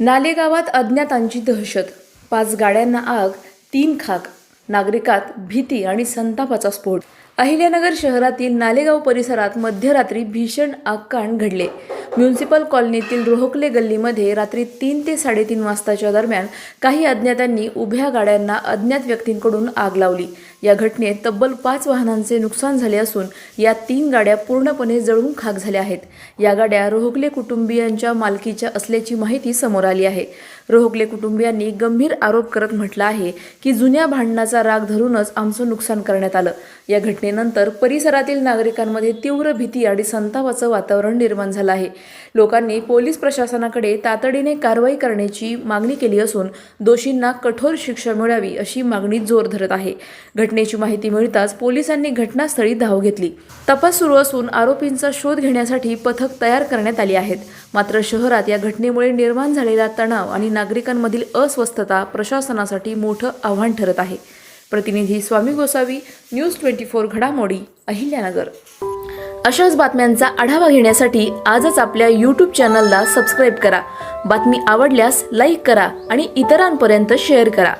नालेगावात अज्ञातांची दहशत. पाच गाड्यांना आग तीन खाक. नागरिकात भीती आणि संतापाचा स्फोट. अहिल्यानगर शहरातील नालेगाव परिसरात मध्यरात्री भीषण आगकांड घडले. म्युन्सिपल कॉलनीतील रोहकले गल्लीमध्ये रात्री तीन ते साडेतीन वाजताच्या दरम्यान काही अज्ञातांनी उभ्या गाड्यांना अज्ञात व्यक्तींकडून आग लावली. या घटनेत तब्बल पाच वाहनांचे नुकसान झाले असून या तीन गाड्या पूर्णपणे जळून खाक झाल्या आहेत. या गाड्या रोहकले कुटुंबियांच्या मालकीच्या असल्याची माहिती समोर आली आहे. रोहकले कुटुंबियांनी गंभीर आरोप करत म्हटलं आहे की जुन्या भांडणाचा राग धरूनच आमचं नुकसान करण्यात आलं. या घटनेनंतर परिसरातील नागरिकांमध्ये तीव्र भीती आणि संतापाचं वातावरण निर्माण झालं आहे. लोकांनी पोलीस प्रशासनाकडे तातडीने कारवाई करण्याची मागणी केली असून दोषींना कठोर शिक्षा मिळावी अशी मागणी जोर धरत आहे. घटनेची माहिती मिळताच पोलिसांनी घटनास्थळी धाव घेतली. तपास सुरू असून आरोपींचा शोध घेण्यासाठी पथक तयार करण्यात आली आहेत. मात्र शहरात या घटनेमुळे निर्माण झालेला तणाव आणि नागरिकांमधील अस्वस्थता प्रशासनासाठी मोठं आव्हान ठरत आहे. प्रतिनिधी Swami Gosavi news twenty four घडामोडी अहिल्यानगर. अशाच बातम्यांचा आढावा घेण्यासाठी आजच आपल्या यूट्यूब चॅनलला सबस्क्राईब करा. बातमी आवडल्यास लाईक करा आणि इतरांपर्यंत शेअर करा.